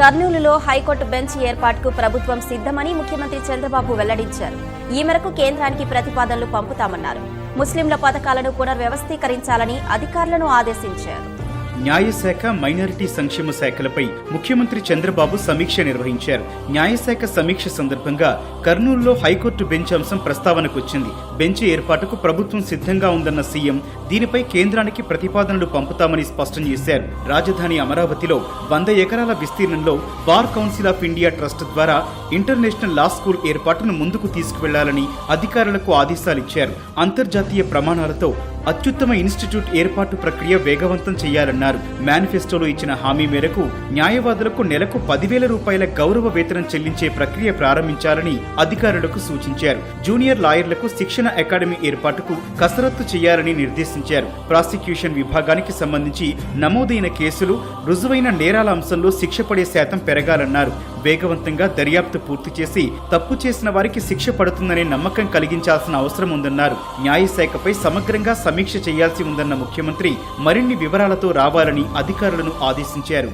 కర్నూలులో high court bench ఏర్పాటుకు ప్రభుత్వం సిద్ధమని ముఖ్యమంత్రి చంద్రబాబు వెల్లడించారు. ఈ మేరకు కేంద్రానికి ప్రతిపాదనలు పంపుతామన్నారు. ముస్లింల పథకాలను పునర్వ్యవస్థీకరించాలని అధికారులను ఆదేశించారు. న్యాయశాఖ మైనారిటీ సంక్షేమ శాఖలపై ముఖ్యమంత్రి చంద్రబాబు సమీక్ష నిర్వహించారు. న్యాయశాఖ సమీక్ష సందర్భంగా కర్నూలులో హైకోర్టు బెంచ్ అంశం ప్రస్తావనకు వచ్చింది బెంచ్ ఏర్పాటుకు ప్రభుత్వం సిద్ధంగా ఉందన్న సీఎం దీనిపై కేంద్రానికి ప్రతిపాదనలు పంపుతామని స్పష్టం చేశారు. రాజధాని అమరావతిలో వంద ఎకరాల విస్తీర్ణంలో bar council of India trust ద్వారా ఇంటర్నేషనల్ లా స్కూల్ ఏర్పాటును ముందుకు తీసుకువెళ్ళాలని అధికారులకు ఆదేశాలిచ్చారు. అంతర్జాతీయ ప్రమాణాలతో అత్యుత్తమ ఇన్స్టిట్యూట్ ఏర్పాటు ప్రక్రియ వేగవంతం చేయాలన్నారు. మేనిఫెస్టోలో ఇచ్చిన హామీ మేరకు న్యాయవాదులకు నెలకు పదివేల రూపాయల గౌరవ వేతనం చెల్లించే ప్రక్రియ ప్రారంభించాలని అధికారులకు సూచించారు. జూనియర్ లాయర్లకు శిక్షణ అకాడమీ ఏర్పాటుకు కసరత్తు చేయాలని నిర్దేశించారు. ప్రాసిక్యూషన్ విభాగానికి సంబంధించి నమోదైన కేసులు రుజువైన నేరాల అంశంలో శిక్ష పడే శాతం పెరగాలన్నారు. వేగవంతంగా దర్యాప్తు పూర్తి చేసి తప్పు చేసిన వారికి శిక్ష పడుతుందనే నమ్మకం కలిగించాల్సిన అవసరం ఉందన్నారు. న్యాయశాఖపై సమగ్రంగా సమీక్ష చేయాల్సి ఉందన్న ముఖ్యమంత్రి మరిన్ని వివరాలతో రావాలని అధికారులను ఆదేశించారు.